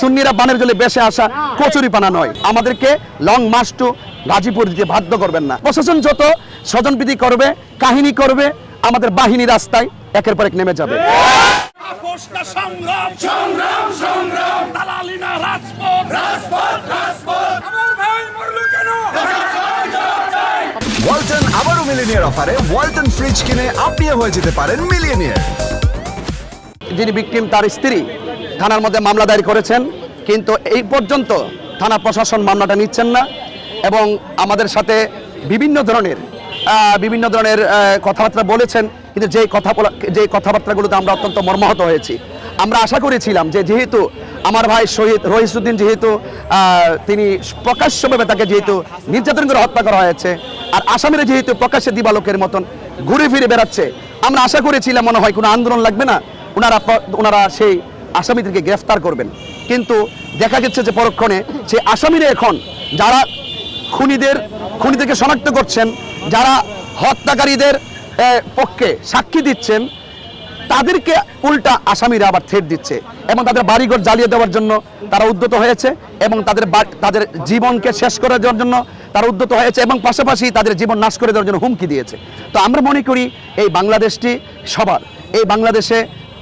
সুন্নিরা বানের জলে বেসে আসা কচুরি পানা নয়। আমাদেরকে লং মার্চ টু গাজীপুর দিতে বাধ্য করবেন না। প্রশাসন যত স্বজনপ্রীতি করবে কাহিনী করবে আমাদের বাহিনী রাস্তায় একের পর এক নেমে যাবে। সংগ্রাম। সংগ্রাম সংগ্রাম। রাজপথ। রাজপথ রাজপথ। আমার ভাই মরলো কেন? ওয়ালটন আবারও মিলিনিয়ার অফারে ওয়ালটন ফ্রিজ কিনে আপনিও হয়ে যেতে পারেন মিলিয়নিয়ার। যিনি বিক্রিম তার স্ত্রী থানার মধ্যে মামলা দায়ের করেছেন, কিন্তু এই পর্যন্ত থানা প্রশাসন মামলাটা নিচ্ছেন না এবং আমাদের সাথে বিভিন্ন ধরনের বিভিন্ন ধরনের কথাবার্তা বলেছেন, কিন্তু যেই কথা যেই কথাবার্তাগুলোতে আমরা অত্যন্ত মর্মাহত হয়েছি। আমরা আশা করেছিলাম যে যেহেতু আমার ভাই শহীদ রহিসুদ্দিন যেহেতু তিনি প্রকাশ্যভাবে তাকে যেহেতু নির্যাতন করে হত্যা করা হয়েছে, আর আসামিরা যেহেতু প্রকাশ্যে দিবালোকের মতন ঘুরে ফিরে বেড়াচ্ছে, আমরা আশা করেছিলাম মনে হয় কোনো আন্দোলন লাগবে না, ওনারা ওনারা সেই আসামিদেরকে গ্রেফতার করবেন। কিন্তু দেখা যাচ্ছে যে পরক্ষণে সেই আসামিরা এখন যারা খুনিদের, খুনিদেরকে শনাক্ত করছেন, যারা হত্যাকারীদের পক্ষে সাক্ষী দিচ্ছেন, তাদেরকে উল্টা আসামিরা আবার থ্রেট দিচ্ছে এবং তাদের বাড়িঘর জ্বালিয়ে দেওয়ার জন্য তারা উদ্যত হয়েছে এবং তাদের তাদের জীবনকে শেষ করে দেওয়ার জন্য তারা উদ্যত হয়েছে এবং পাশাপাশি তাদের জীবন নাশ করে দেওয়ার জন্য হুমকি দিয়েছে। তো আমরা মনে করি এই বাংলাদেশটি সবার। এই বাংলাদেশে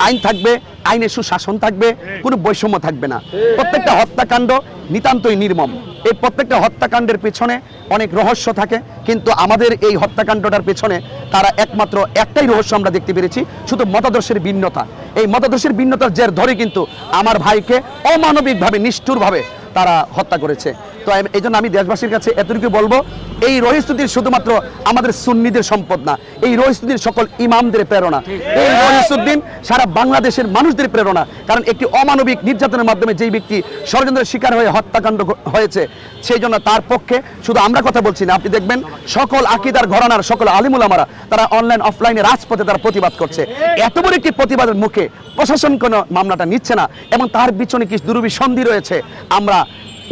আইন থাকবে আইনের সুশাসন থাকবে কোনো বৈষম্য থাকবে না। প্রত্যেকটা হত্যাকাণ্ড নিতান্তই নির্মম। এই প্রত্যেকটা হত্যাকাণ্ডের পেছনে অনেক রহস্য থাকে কিন্তু আমাদের এই হত্যাকাণ্ডটার পেছনে তারা একমাত্র একটাই রহস্য আমরা দেখতে পেরেছি শুধু মতাদর্শের ভিন্নতা। এই মতাদর্শের ভিন্নতার জের ধরে কিন্তু আমার ভাইকে অমানবিকভাবে নিষ্ঠুরভাবে তারা হত্যা করেছে। তো এই জন্য আমি দেশবাসীর কাছে এতটুকু বলব এই রহিস্তুতির শুধুমাত্র আমাদের সুন্নিদের সম্পদ না এই রহিস্তুতির সকল ইমামদের প্রেরণা এই রহিসুদ্দিন সারা বাংলাদেশের মানুষদের প্রেরণা কারণ একটি অমানবিক নির্যাতনের মাধ্যমে যেই ব্যক্তি ষড়যন্ত্রের শিকার হয়ে হত্যাকাণ্ড হয়েছে সেই জন্য তার পক্ষে শুধু আমরা কথা বলছি না আপনি দেখবেন সকল আকিদার ঘরানার সকল আলিমুল আমারা তারা অনলাইন অফলাইনে রাজপথে তারা প্রতিবাদ করছে। এত বড় একটি প্রতিবাদের মুখে প্রশাসন কোনো মামলাটা নিচ্ছে না এবং তার পিছনে কি দুরভিসন্ধি রয়েছে আমরা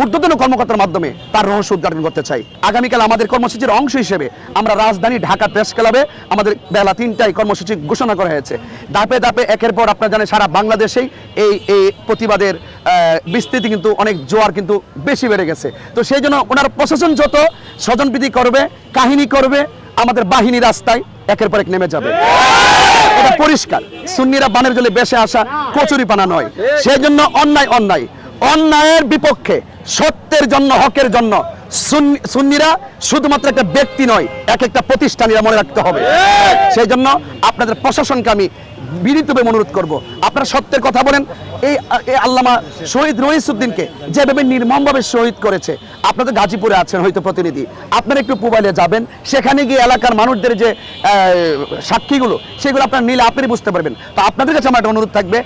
ঊর্ধ্বতন কর্মকর্তার মাধ্যমে তার রহস্য উদ্ঘাটন করতে চাই। আগামীকাল আমাদের কর্মসূচির অংশ হিসেবে আমরা রাজধানী ঢাকা প্রেস ক্লাবে আমাদের বেলা তিনটায় কর্মসূচি ঘোষণা করা হয়েছে। ধাপে ধাপে একের পর আপনারা জানেন সারা বাংলাদেশেই এই এই প্রতিবাদের বিস্তৃতি কিন্তু অনেক জোয়ার কিন্তু বেশি বেড়ে গেছে। তো সেই জন্য ওনার প্রশাসন যত স্বজনপ্রীতি করবে, কাহিনী করবে, আমাদের বাহিনী রাস্তায় একের পর এক নেমে যাবে। এটা পরিষ্কার। সুন্নিরা বানের জলে বেসে আসা কচুরি পানা নয়। সেই জন্য অন্যায় অন্যায়। অন্যায়ের বিপক্ষে সত্যের জন্য হকের জন্য। সুন্নি- সুন্নিরা শুধুমাত্র একটা ব্যক্তি নয় এক একটা প্রতিষ্ঠানীরা মনে রাখতে হবে। সেই জন্য আপনাদের প্রশাসনকে আমি বিনীতভাবে অনুরোধ করব। আপনারা সত্যের কথা বলেন। এই আল্লামা শহীদ রহিসুদ্দিনকে যেভাবে নির্মমভাবে শহীদ করেছে আপনাদের গাজীপুরে আছেন হয়তো প্রতিনিধি। আপনারা একটু মোবাইলে যাবেন। সেখানে গিয়ে এলাকার মানুষদের যে সাক্ষীগুলো, সেগুলো আপনারা নিলে আপনি বুঝতে পারবেন। তো আপনাদের কাছে আমার একটা অনুরোধ থাকবে।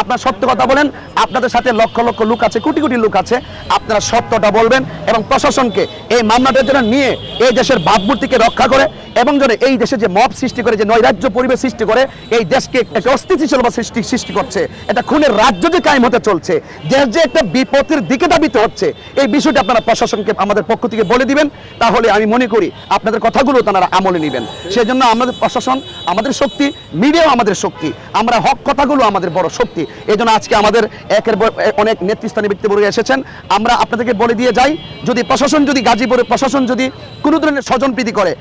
আপনারা সত্য কথা বলেন। আপনাদের সাথে লক্ষ লক্ষ লোক আছে, কোটি কোটি লোক আছে। আপনারা সত্যটা বলবেন এবং প্রশাসনকে এই মামলাটার জন্য নিয়ে এই দেশের ভাবমূর্তিকে রক্ষা করে এবং যেন এই দেশে যে মব সৃষ্টি করে, যে নৈরাজ্য পরিবেশ সৃষ্টি করে, এই দেশকে একটা অস্থিতিশীলতা সৃষ্টি সৃষ্টি করছে। এটা খুনের রাজ্য যে কায়েম হতে চলছে, দেশ যে একটা বিপদের দিকে দাবিতে হচ্ছে, এই বিষয়টা আপনারা প্রশাসনকে আমাদের পক্ষ থেকে বলে দিবেন। তাহলে আমি মনে করি আপনাদের কথাগুলো তারা আমলে নেবেন। সেই জন্য আমাদের প্রশাসন, আমাদের শক্তি, মিডিয়াও আমাদের শক্তি। আমরা হক কথাগুলো আমাদের বড় শক্তি। এই আজকে আমাদের একের অনেক নেতৃস্থানীয় ব্যক্তিবর্গ এসেছেন। আমরা আপনাদেরকে বলে দিয়ে যাই, যদি প্রশাসন যদি গাজীপুরের প্রশাসন যদি কোনো ধরনের স্বজন স্বজনপ্রীতি করে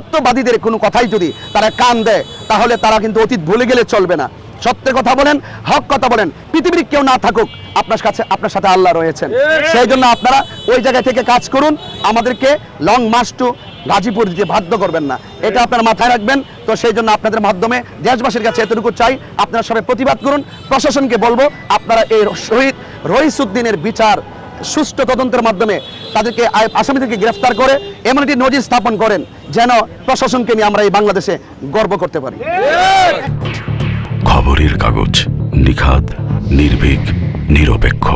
আধিপত্যবাদীদের কোনো কথাই যদি তারা কান দেয় তাহলে তারা কিন্তু অতীত ভুলে গেলে চলবে না। সত্যের কথা বলেন হক কথা বলেন পৃথিবীর কেউ না থাকুক আপনার কাছে আপনার সাথে আল্লাহ রয়েছেন। সেই জন্য আপনারা ওই জায়গা থেকে কাজ করুন আমাদেরকে লং মার্চ টু গাজীপুর দিতে বাধ্য করবেন না। এটা আপনারা মাথায় রাখবেন তো সেই জন্য আপনাদের মাধ্যমে দেশবাসীর কাছে এতটুকু চাই আপনারা সবাই প্রতিবাদ করুন প্রশাসনকে বলব আপনারা এই শহীদ রহিসুদ্দিনের বিচার সুষ্ঠু তদন্তের মাধ্যমে তাদেরকে আসামিদেরকে গ্রেফতার করে এমন একটি নজির স্থাপন করেন যেন প্রশাসনকে নিয়ে আমরা এই বাংলাদেশে গর্ব করতে পারি। খবরের কাগজ নিখাদ, নির্ভীক, নিরপেক্ষ।